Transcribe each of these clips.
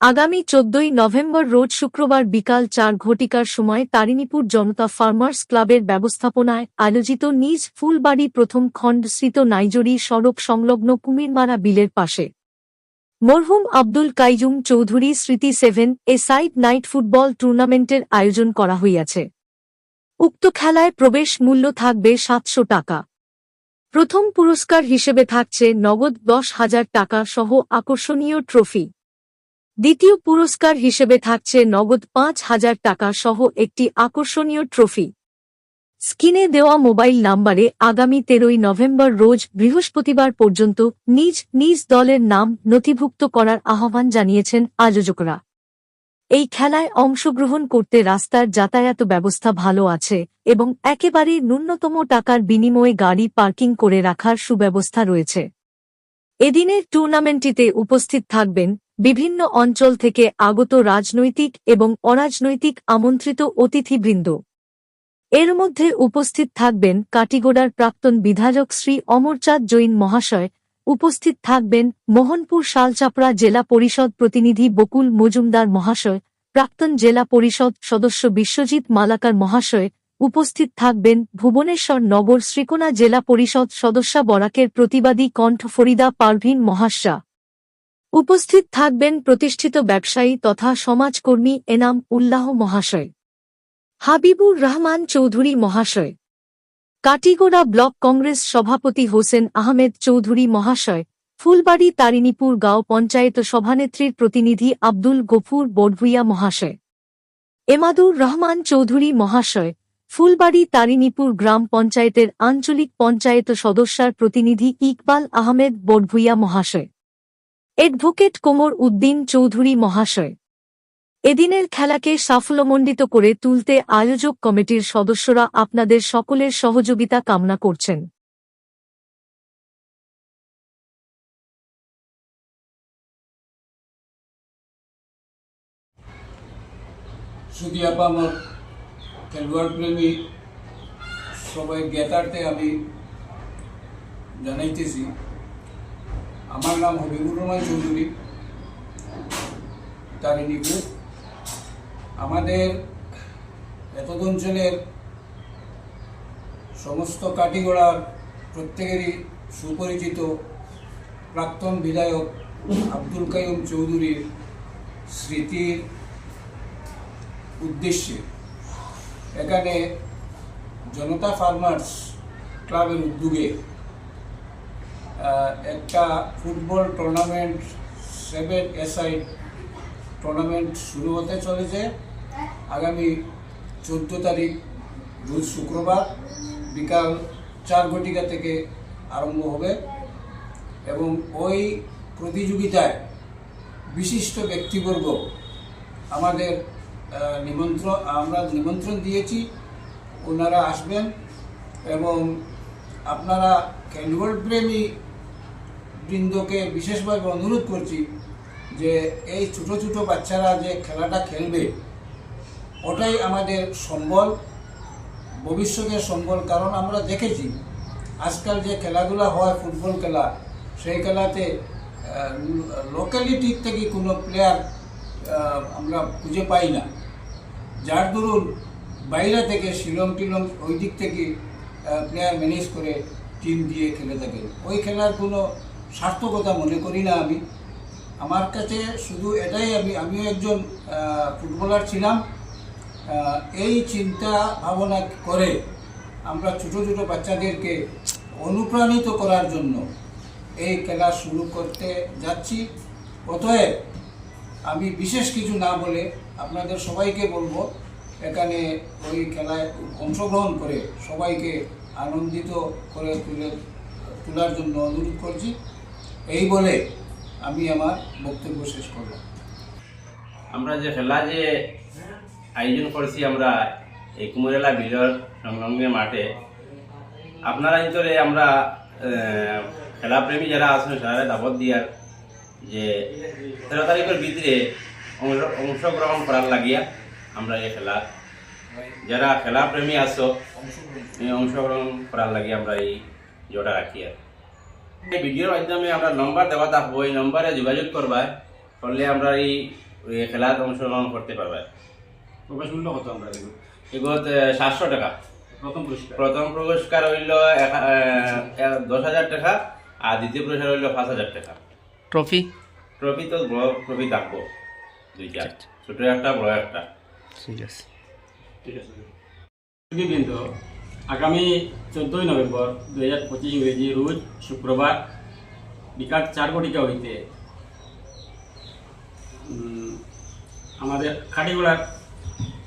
আগামী চোদ্দই নভেম্বর রোজ শুক্রবার বিকাল চার ঘটিকার সময় তারিণীপুর জনতা ফার্মার্স ক্লাবের ব্যবস্থাপনায় আয়োজিত নিজ ফুলবাড়ি প্রথম খণ্ডস্থিত নাইজরি সড়ক সংলগ্ন কুমিরমারা বিলের পাশে। মরহুম আব্দুল কাইজুম চৌধুরী স্মৃতি seven a side night football টুর্নামেন্টের আয়োজন করা হইয়াছে। উক্ত খেলায় প্রবেশ মূল্য থাকবে সাতশো টাকা। প্রথম পুরস্কার হিসেবে থাকছে নগদ দশ হাজার টাকা সহ আকর্ষণীয় ট্রফি। দ্বিতীয় পুরস্কার হিসেবে থাকছে নগদ পাঁচ হাজার টাকা সহ একটি আকর্ষণীয় ট্রফি। স্ক্রিনে দেওয়া মোবাইল নাম্বারে আগামী তেরোই নভেম্বর রোজ বৃহস্পতিবার পর্যন্ত নিজ নিজ দলের নাম নথিভুক্ত করার আহ্বান জানিয়েছেন আয়োজকরা। এই খেলায় অংশগ্রহণ করতে রাস্তার যাতায়াত ব্যবস্থা ভালো আছে এবং একেবারে ন্যূনতম টাকার বিনিময়ে গাড়ি পার্কিং করে রাখার সুব্যবস্থা রয়েছে। এদিনের টুর্নামেন্টটিতে উপস্থিত থাকবেন বিভিন্ন অঞ্চল থেকে আগত রাজনৈতিক এবং অরাজনৈতিক আমন্ত্রিত অতিথিবৃন্দ। এর মধ্যে উপস্থিত থাকবেন কাটিগোড়ার প্রাক্তন বিধায়ক শ্রী অমরচাঁদ জৈন মহাশয়, উপস্থিত থাকবেন মোহনপুর শালচাপড়া জেলা পরিষদ প্রতিনিধি বকুল মজুমদার মহাশয়, প্রাক্তন জেলা পরিষদ সদস্য বিশ্বজিৎ মালাকার মহাশয়, উপস্থিত থাকবেন ভুবনেশ্বর নগর শ্রীকোনা জেলা পরিষদ সদস্যা বরাকের প্রতিবাদী কণ্ঠ ফরিদা পারভিন মহাশা। উপস্থিত থাকবেন প্রতিষ্ঠিত ব্যবসায়ী তথা সমাজকর্মী এনাম উল্লাহ মহাশয়। হাবিবুর রহমান চৌধুরী মহাশয়। কাটিগোড়া ব্লক কংগ্রেস সভাপতি হোসেন আহমেদ চৌধুরী মহাশয়। ফুলবাড়ি তারিণীপুর গাঁও পঞ্চায়েত সভানেত্রীর প্রতিনিধি আব্দুল গফুর বড়ভুইয়া মহাশয়। এমাদুর রহমান চৌধুরী মহাশয়। ফুলবাড়ি তারিণীপুর গ্রাম পঞ্চায়েতের আঞ্চলিক পঞ্চায়েত সদস্যার প্রতিনিধি ইকবাল আহমেদ বড়ভুইয়া মহাশয়। অ্যাডভোকেট কোমর উদ্দিন চৌধুরী মহাশয়। এদিনের খেলাকে সাফল্যমণ্ডিত করে তুলতে আয়োজক কমিটির সদস্যরা আপনাদের সকলের সহযোগিতা কামনা করছেন। আমার খেলোয়াড় প্রেমী সবাই জ্ঞাতার্থে আমি জানাইতেছি। আমার নাম হবিবুর রহমান চৌধুরী। তারিণীপুর আমাদের এতদ অঞ্চলের সমস্ত কাটিগোড়ার প্রত্যেকেরই সুপরিচিত প্রাক্তন বিধায়ক আব্দুল কাইম চৌধুরীর স্মৃতির উদ্দেশ্যে এখানে জনতা ফার্মার্স ক্লাবের উদ্যোগে একটা football tournament seven aside tournament শুরু হতে চলেছে। আগামী চোদ্দ তারিখ, রোজ শুক্রবার, বিকাল চার ঘটিকা থেকে আরম্ভ হবে এবং ওই প্রতিযোগিতায় বিশিষ্ট ব্যক্তিবর্গ আমাদের নিমন্ত্রণ, আমরা নিমন্ত্রণ দিয়েছি, ওনারা আসবেন এবং আপনারা খেলোয়াড় প্রেমী বৃন্দকে বিশেষভাবে অনুরোধ করছি যে এই ছোট ছোট বাচ্চারা যে খেলাটা খেলবে, ওটাই আমাদের সম্বল, ভবিষ্যতের সম্বল। কারণ আমরা দেখেছি, আজকাল যে খেলাধুলা হয়, ফুটবল খেলা, সেই খেলাতে লোকালিটির থেকে কোনো প্লেয়ার আমরা খুঁজে পাই না। যার দরুন বাইরে থেকে শিলং টিলং ওই দিক থেকে প্লেয়ার ম্যানেজ করে টিম দিয়ে খেলে থাকে ওই খেলার কোনো সার্থকতা মনে করি না আমি। আমার কাছে শুধু এটাই আমি, আমিও একজন ফুটবলার ছিলাম। এই চিন্তা ভাবনা করে আমরা ছোট ছোট বাচ্চাদেরকে অনুপ্রাণিত করার জন্য এই খেলা শুরু করতে যাচ্ছি। অতএব আমি বিশেষ কিছু না বলে আপনাদের সবাইকে বলব, এখানে ওই খেলায় অংশগ্রহণ করে সবাইকে আনন্দিত করে তুলে, তোলার জন্য অনুরোধ করছি। এই বলে আমি আমার বক্তব্য শেষ করলাম। আমরা যে খেলা যে আয়োজন করেছি আমরা এই কুমোরেলা বিলর সংলগ্ন মাঠে, আপনারা ভিতরে আমরা খেলাপ্রেমী যারা আছেন তারা দাবত দিয়ার যে তেরো তারিখের ভিতরে অংশগ্রহণ করার লাগিয়া আমরা এই খেলা, যারা খেলাপ্রেমী এই অংশগ্রহণ করার লাগিয়া আমরা এই জোড়া রাখি আর এই ভিডিওর মাধ্যমে আমরা নম্বর দেওয়া থাকব এই নম্বরে যোগাযোগ করবা করলে আমরা এই খেলার অংশগ্রহণ করতে পারবে। প্রবেশ মূল্য কত আমরা এগুলো? সাতশো টাকা। প্রথম পুরস্কার। প্রথম পুরস্কার হইল এক- দশ হাজার টাকা আর দ্বিতীয় পুরস্কার হইল পাঁচ হাজার টাকা। ট্রফি ট্রফি তো বড় ট্রফি থাকব দুইটা। ছোট একটা বড় একটা। ঠিক আছে। ঠিক আছে। বৃন্দ আগামী চোদ্দই নভেম্বর দু হাজার পঁচিশ ইংরেজি রোজ শুক্রবার, বিকাল চার কোটিকা হইতে আমাদের খাটিগোড়ার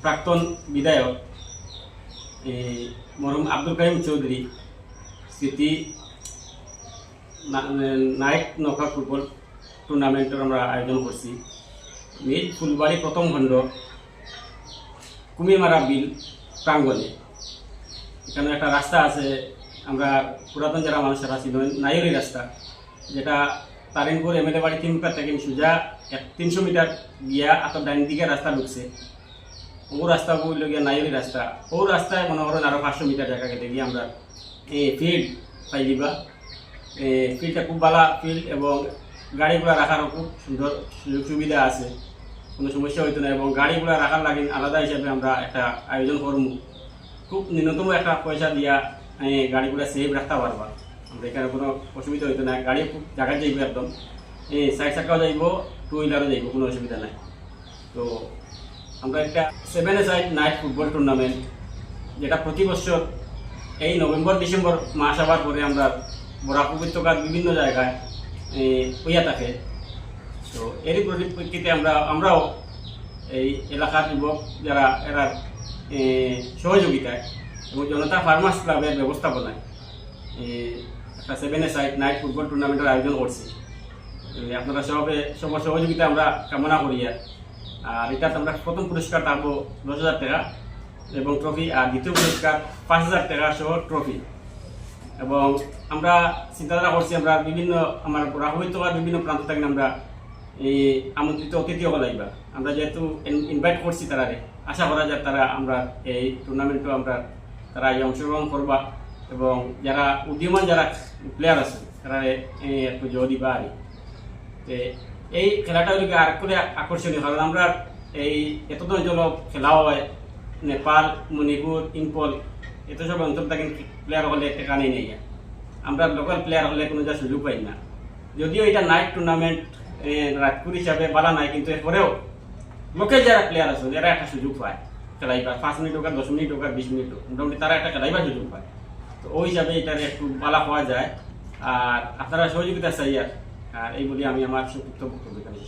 প্রাক্তন বিধায়ক এই মরহুম আব্দুল কাইম চৌধুরী, স্মৃতি না- নাইট নৌকা ফুটবল টুর্নামেন্টের আমরা আয়োজন করছি। মিল ফুলবাড়ি প্রথম খণ্ড কুমিমারা বিল প্রাঙ্গণে। এখানে একটা রাস্তা আছে, আমরা পুরাতন যারা মানুষেরা ছিল নাইরি রাস্তা, যেটা তারিনপুর এমএলএ বাড়ি তিনপুর থেকে সোজা এক তিনশো মিটার গিয়া আত ডাইন দিকে রাস্তা ঢুকছে। ও রাস্তা বলল গিয়া নাইরি রাস্তা। ও রাস্তায় মনে করেন আরও পাঁচশো মিটার জায়গা কেটে গিয়ে আমরা এই ফিল্ড পাই দিবা ফিল্ডটা খুব ভালো ফিল্ড এবং গাড়িগুলো রাখারও খুব সুন্দর সুযোগ সুবিধা আছে। কোনো সমস্যা হইতো না এবং গাড়িগুলো রাখার লাগে আলাদা হিসাবে আমরা একটা আয়োজন করব খুব ন্যূনতম একটা পয়সা দিয়া গাড়িগুলো সেভ রাখতে পারবা। আমরা এখানে কোনো অসুবিধা হইতো না। গাড়ি খুব জায়গায় যাইব একদম। এই সাইড চাকাও যাইব টু হুইলারও যাইব, কোনো অসুবিধা নাই। তো আমরা একটা seven a side night football tournament যেটা প্রতি বছর এই নভেম্বর, ডিসেম্বর মাস আবার পরে আমরা বরাক উপত্যকার বিভিন্ন জায়গায় হইয়া থাকে। তো এরই পরিপ্রেক্ষিতে আমরা, আমরাও এই এলাকার যুবক যারা, এরা সহযোগিতায় এবং জনতা ফার্মার্স ক্লাবের ব্যবস্থাপনায় একটা seven a side night football টুর্নামেন্টের আয়োজন করছি। আপনারা সবে সবার সহযোগিতা আমরা কামনা করি আর এটাতে আমরা প্রথম পুরস্কার থাকব দশ হাজার টাকা এবং ট্রফি আর দ্বিতীয় পুরস্কার পাঁচ হাজার টাকা সহ ট্রফি এবং আমরা চিন্তাধারা করছি আমরা বিভিন্ন, আমার রাহুবিত্তকার বিভিন্ন প্রান্ত থেকে আমরা এই আমন্ত্রিত অতিথি হল আমরা যেহেতু ইনভাইট করছি তারারে। আশা করা যায় তারা আমরা এই টুর্নামেন্টও আমরা তারা অংশগ্রহণ করবা এবং যারা উদীয়মান যারা প্লেয়ার আছে, তারা একটু জয় দিবা আর এই খেলাটা হলো আর করে আকর্ষণীয় কারণ আমরা এই এতদ অঞ্চল খেলা হয়, নেপাল, মণিপুর ইম্পল এত সব অঞ্চল থেকে প্লেয়ার হলে একটা কানে নেই। আমরা লোকাল প্লেয়ার হলে কোনো যা সুযোগ পাই না। যদিও এটা নাইট টুর্নামেন্ট রাজপুর হিসাবে বালা নাই, কিন্তু এরপরেও লোকের যারা প্লেয়ার আছে, যারা একটা সুযোগ পায় খেলাইবার পাঁচ মিনিট হোক দশ মিনিট হোক বিশ মিনিট হোক, মোটামুটি তারা একটা খেলাইবার সুযোগ পায় তো ওই হিসাবে এটার একটু পালা পাওয়া যায় আর আপনারা সহযোগিতা চাই আর এই বলে আমি আমার সংক্ষিপ্ত বক্তব্য এখানে।